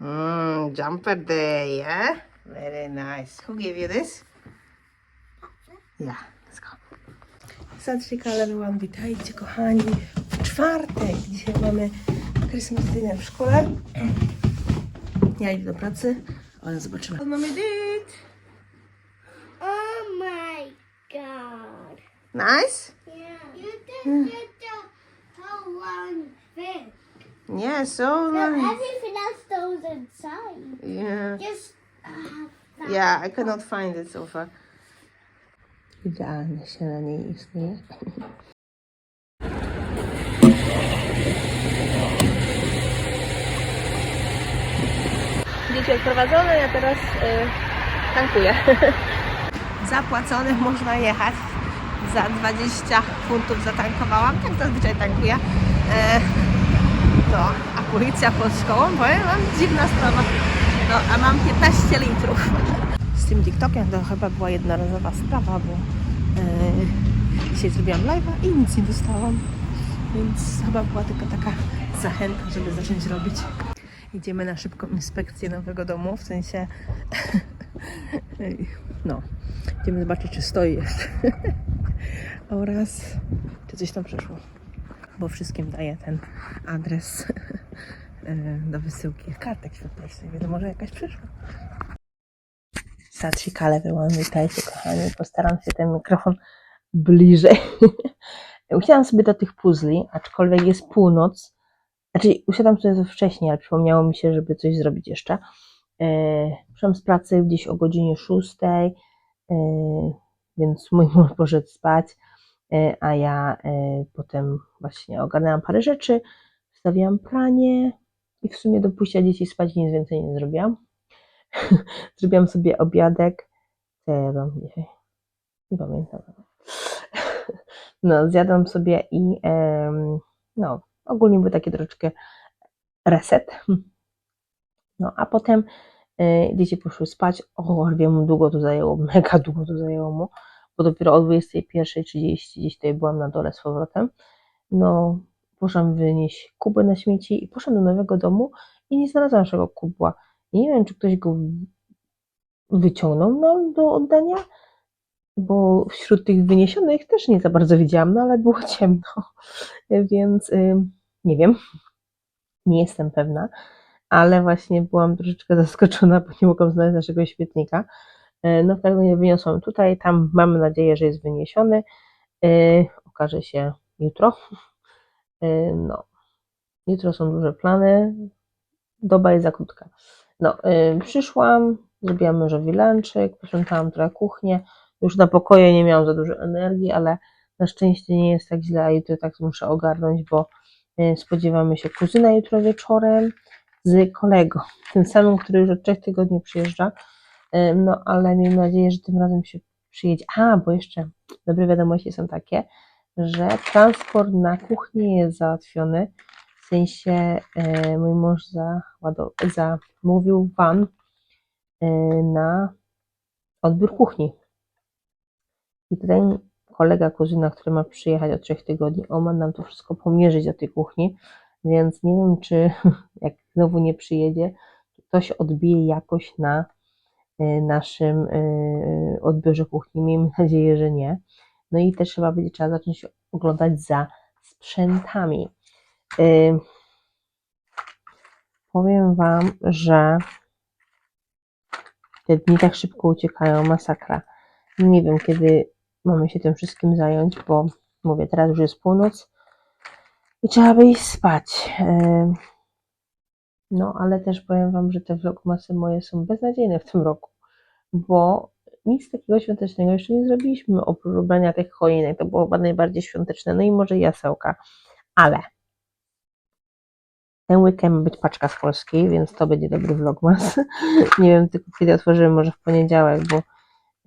jumper day, yeah? Very nice. Who gave you this? Yeah, let's go. Zatrzyka lewyłam, witajcie kochani. W czwartek. Dzisiaj mamy Christmas dinner w szkole. Ja idę do pracy, ale zobaczymy. Co mamy date? Oh my god. Nice? Yeah. You did get the whole one thing. Yeah, so But goes inside. Yeah. Just uh. Yeah, I cannot find it so far. Idealne śniadanie istnieje. Dzieci odprowadzone, ja teraz y, tankuję. Zapłacone, można jechać. Za 20 funtów zatankowałam, tak zazwyczaj tankuję. E, no, a policja pod szkołą, powiem wam, dziwna sprawa. No, a mam 15 litrów. Z tym TikTokiem to chyba była jednorazowa sprawa, bo e, dzisiaj zrobiłam live'a i nic nie dostałam. Więc chyba była tylko taka zachęta, żeby zacząć robić. Idziemy na szybką inspekcję nowego domu, w sensie no, idziemy zobaczyć, czy stoi jeszcze. Oraz czy coś tam przyszło. Bo wszystkim daję ten adres e, do wysyłki kartek świątecznych, więc może jakaś przyszła. Satrikale wyłam, witajcie kochani. Postaram się ten mikrofon bliżej. Usiadłam sobie do tych puzli, aczkolwiek jest północ. Znaczy, usiadłam sobie wcześniej, ale przypomniało mi się, żeby coś zrobić jeszcze. E, Przyszłam z pracy gdzieś o godzinie 6, e, więc mój mąż poszedł spać, a ja e, potem właśnie ogarnęłam parę rzeczy, wstawiłam pranie i w sumie do pójścia dzieci spać nic więcej nie zrobiłam. Zrobiłam sobie obiadek. Co ja jadłam dzisiaj? Nie pamiętam. No, zjadłam sobie i no, ogólnie był taki troszeczkę reset. No, a potem e, dzieci poszły spać. O, wiem, długo to zajęło, mega długo to zajęło mu, bo dopiero o 21.30 gdzieś tutaj byłam na dole z powrotem. No, poszłam wynieść kubę na śmieci i poszłam do nowego domu i nie znalazłam naszego kubła. Nie wiem, czy ktoś go wyciągnął no, do oddania, bo wśród tych wyniesionych też nie za bardzo widziałam, no ale było ciemno, więc ym, nie wiem, nie jestem pewna, ale właśnie byłam troszeczkę zaskoczona, bo nie mogłam znaleźć naszego świetnika. E, No w każdym razie wyniosłam tutaj, tam mamy nadzieję, że jest wyniesiony. E, Okaże się jutro. E, No, jutro są duże plany, doba jest za krótka. No, przyszłam, zrobiłam mężowi lunchek, posprzątałam trochę kuchnię. Już na pokoje nie miałam za dużo energii, ale na szczęście nie jest tak źle, a jutro tak muszę ogarnąć, bo spodziewamy się kuzyna jutro wieczorem z kolegą, tym samym, który już od trzech tygodni przyjeżdża. Y, No, ale miejmy nadzieję, że tym razem się przyjedzie. A, bo jeszcze dobre wiadomości są takie, że transport na kuchnię jest załatwiony. W sensie e, mój mąż zamówił van e, na odbiór kuchni. I tutaj kolega, kuzyna, który ma przyjechać od trzech tygodni, on ma nam to wszystko pomierzyć do tej kuchni, więc nie wiem, czy jak znowu nie przyjedzie, to ktoś odbije jakoś na e, naszym e, odbiorze kuchni. Miejmy nadzieję, że nie. No i też chyba będzie trzeba zacząć oglądać za sprzętami. Y, Powiem Wam, że te dni tak szybko uciekają, masakra. Nie wiem, kiedy mamy się tym wszystkim zająć, bo mówię, teraz już jest północ i trzeba by iść spać. No, ale też powiem Wam, że te vlogmasy moje są beznadziejne w tym roku, bo nic takiego świątecznego jeszcze nie zrobiliśmy oprócz ubrania tych choinek. To było chyba najbardziej świąteczne, no i może jasełka, ale ten weekend ma być paczka z Polski, więc to będzie dobry vlogmas. Nie wiem tylko kiedy otworzymy, może w poniedziałek, bo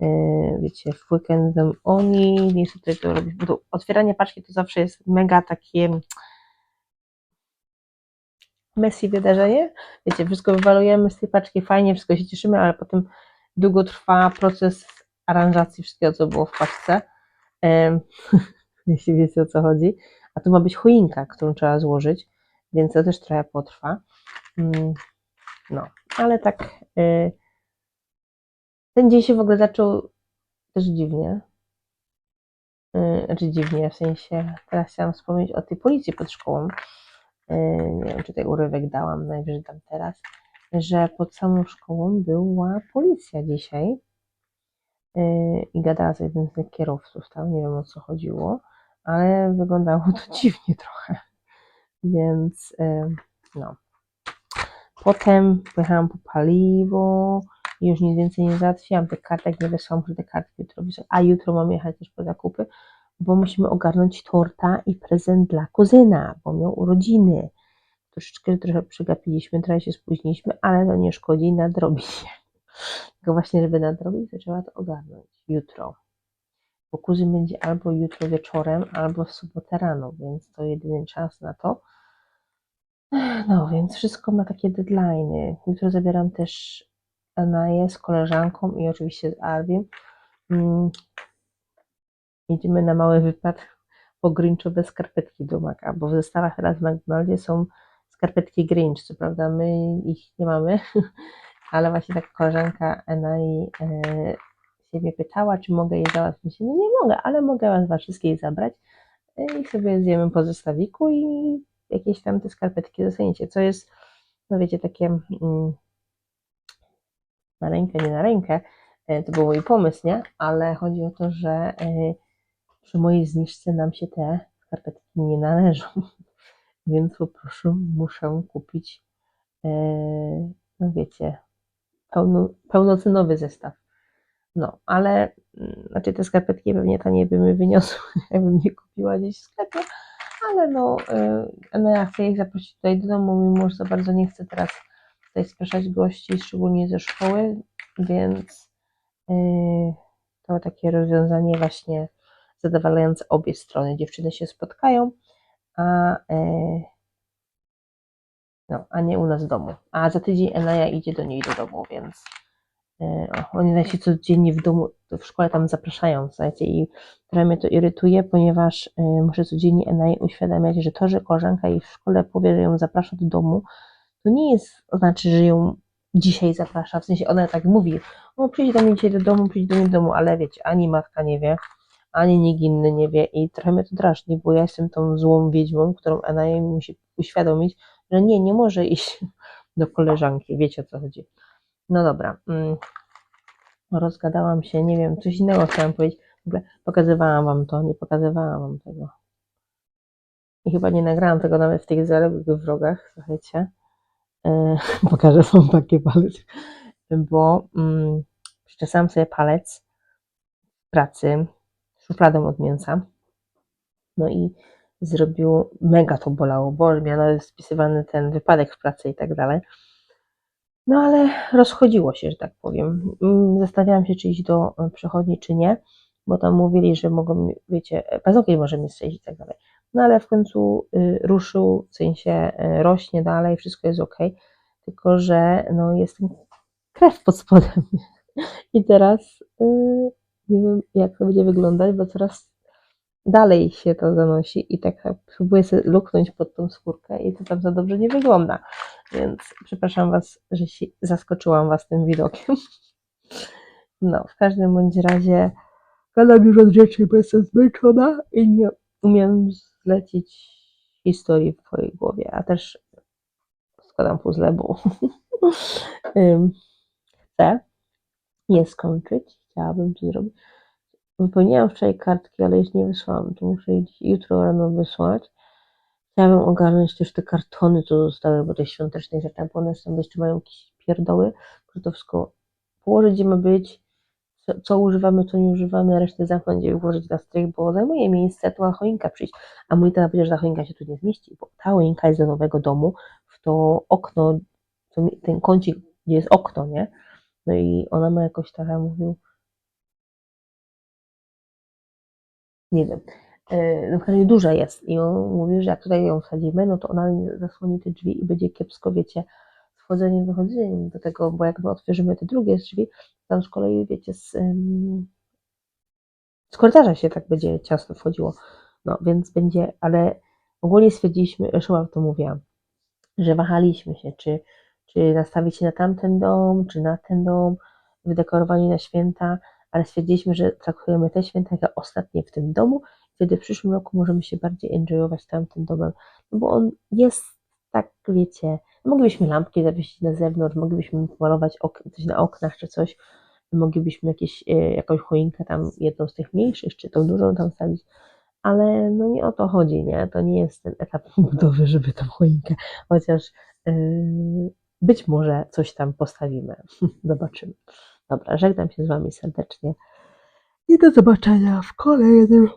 yy, wiecie, w weekend tam oni nie chcą tutaj to to otwieranie paczki to zawsze jest mega takie messy wydarzenie. Wiecie, wszystko wywalujemy z tej paczki, fajnie, wszystko się cieszymy, ale potem długo trwa proces aranżacji wszystkiego, co było w paczce. Em, jeśli wiecie o co chodzi. A tu ma być choinka, którą trzeba złożyć, więc to też trochę potrwa. Mm, No, ale tak. y, Ten dzień się w ogóle zaczął też dziwnie. Y, Znaczy dziwnie, w sensie teraz chciałam wspomnieć o tej policji pod szkołą. Y, Nie wiem, czy tutaj urywek dałam, najwyżej tam teraz, że pod samą szkołą była policja dzisiaj y, i gadała z jednym z tych kierowców tam, nie wiem o co chodziło, ale wyglądało to dziwnie trochę. Więc y, no. Potem pojechałam po paliwo i już nic więcej nie załatwiłam. Tych kartek nie wysłałam, że te kartki jutro. A jutro mam jechać też po zakupy, bo musimy ogarnąć torta i prezent dla kuzyna, bo miał urodziny. Troszeczkę trochę przegapiliśmy, trochę się spóźniliśmy, ale to nie szkodzi, nadrobi się. Tylko właśnie, żeby nadrobić, to trzeba to ogarnąć jutro. Bo kuzyn będzie albo jutro wieczorem, albo w sobotę rano, więc to jedyny czas na to. No, więc wszystko ma takie deadliny. Jutro zabieram też Anaję z koleżanką i oczywiście z Arwiem. Idziemy na mały wypad po Grinchowe skarpetki do Maka, bo w zestawach teraz w McDonaldzie są skarpetki Grinch. Co prawda my ich nie mamy, ale właśnie taka koleżanka Anai e, się mnie pytała, czy mogę jej załatwić. No nie mogę, ale mogę was was wszystkich zabrać e, i sobie zjemy po zestawiku i jakieś tam te skarpetki dostaniecie, co jest, no wiecie, takie mm, na rękę, nie na rękę, e, to był mój pomysł, nie? Ale chodzi o to, że e, przy mojej zniżce nam się te skarpetki nie należą, więc po prostu muszę kupić, e, no wiecie, pełno, pełnocenowy zestaw. No, ale mm, znaczy te skarpetki pewnie taniej by mi wyniosły, jakbym je kupiła gdzieś w sklepie, ale no, y, no ja chcę ich zaprosić tutaj do domu, mimo że za bardzo nie chcę teraz tutaj spraszać gości, szczególnie ze szkoły, więc y, to takie rozwiązanie właśnie zadowalające obie strony. Dziewczyny się spotkają, a, y, no, a nie u nas w domu. A za tydzień Enaja idzie do niej do domu, więc o, oni nawet się codziennie w domu, w szkole tam zapraszają, słuchajcie, i trochę mnie to irytuje, ponieważ y, muszę codziennie Enai uświadamiać, że to, że koleżanka jej w szkole powie, że ją zaprasza do domu, to nie jest, znaczy, że ją dzisiaj zaprasza, w sensie ona tak mówi, o przyjdź do mnie dzisiaj do domu, przyjdź do mnie do domu, ale wiecie, ani matka nie wie, ani nikt inny nie wie i trochę mnie to drażni, bo ja jestem tą złą wiedźmą, którą Enai musi uświadomić, że nie, nie może iść do koleżanki, wiecie o co chodzi. No dobra, mm, rozgadałam się, nie wiem, coś innego chciałam powiedzieć, w ogóle pokazywałam wam to, nie pokazywałam wam tego. I chyba nie nagrałam tego nawet w tych zaległych wrogach, słuchajcie. E, pokażę wam taki palec, bo mm, przyczesałam sobie palec w pracy szufladą od mięsa. No i zrobił, mega to bolało, bo miał nawet spisywany ten wypadek w pracy i tak dalej. No ale rozchodziło się, że tak powiem. Mm, Zastanawiałam się, czy iść do e, przychodni, czy nie, bo tam mówili, że mogą, wiecie, e, paznokcie może mi strzelić i tak dalej. No ale w końcu y, ruszył, w sensie y, rośnie dalej, wszystko jest ok, tylko że no jest krew pod spodem. I teraz y, nie wiem, jak to będzie wyglądać, bo coraz dalej się to zanosi i tak próbuję luknąć pod tą skórkę i to tam za dobrze nie wygląda. Więc przepraszam Was, że się zaskoczyłam Was tym widokiem. No, w każdym bądź razie gadam już od rzeczy, bo jestem zmęczona i nie umiem zlecić historii w Twojej głowie, a też składam puzzle, bo chcę je skończyć. Chciałabym to zrobić. Wypełniłam wczoraj kartki, ale jeszcze nie wysłałam. To muszę je jutro rano wysłać. Chciałabym ogarnąć też te kartony, co zostały, bo te świąteczne rzeczy, bo one są, jeszcze mają jakieś pierdoły, że to wszystko położyć, gdzie ma być, co, co używamy, co nie używamy, a resztę zamknąć i włożyć na strych, bo zajmuje miejsce, tu ma choinka przyjść. A mój tata powiedział, że ta choinka się tu nie zmieści, bo ta choinka jest do nowego domu, w to okno, ten kącik, gdzie jest okno, nie? No i ona ma jakoś tak, mówił, nie wiem, e, no w duża jest i on mówi, że jak tutaj ją wsadzimy, no to ona zasłoni te drzwi i będzie kiepsko, wiecie, wchodzeniem, wychodzeniem do tego, bo jak my otworzymy te drugie drzwi, tam z kolei, wiecie, z, ym, z korytarza się tak będzie ciasto wchodziło, no więc będzie, ale ogólnie stwierdziliśmy, zresztą wam to mówiłam, że wahaliśmy się, czy czy nastawić się na tamten dom, czy na ten dom, wydekorowani na święta, ale stwierdziliśmy, że traktujemy te święta jako ostatnie w tym domu. Wtedy w przyszłym roku możemy się bardziej enjoyować tamtym domem, no bo on jest tak, wiecie, moglibyśmy lampki zawiesić na zewnątrz, moglibyśmy malować ok- coś na oknach czy coś, moglibyśmy jakieś, e, jakąś choinkę tam, jedną z tych mniejszych, czy tą dużą tam stawić, ale no nie o to chodzi, nie? To nie jest ten etap budowy, żeby tą choinkę, chociaż yy, być może coś tam postawimy. Zobaczymy. Dobra, żegnam się z Wami serdecznie i do zobaczenia w kolejnym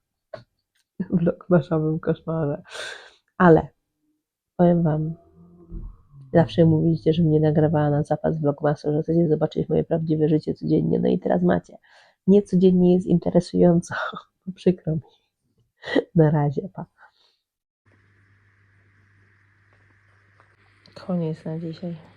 vlogmasowym koszmarze. Ale powiem Wam, zawsze mówiliście, że mnie nagrywała na zapas vlogmasu, że chcecie zobaczyć moje prawdziwe życie codziennie, no i teraz macie. Nie codziennie jest interesująco, przykro mi. Na razie, pa. Koniec na dzisiaj.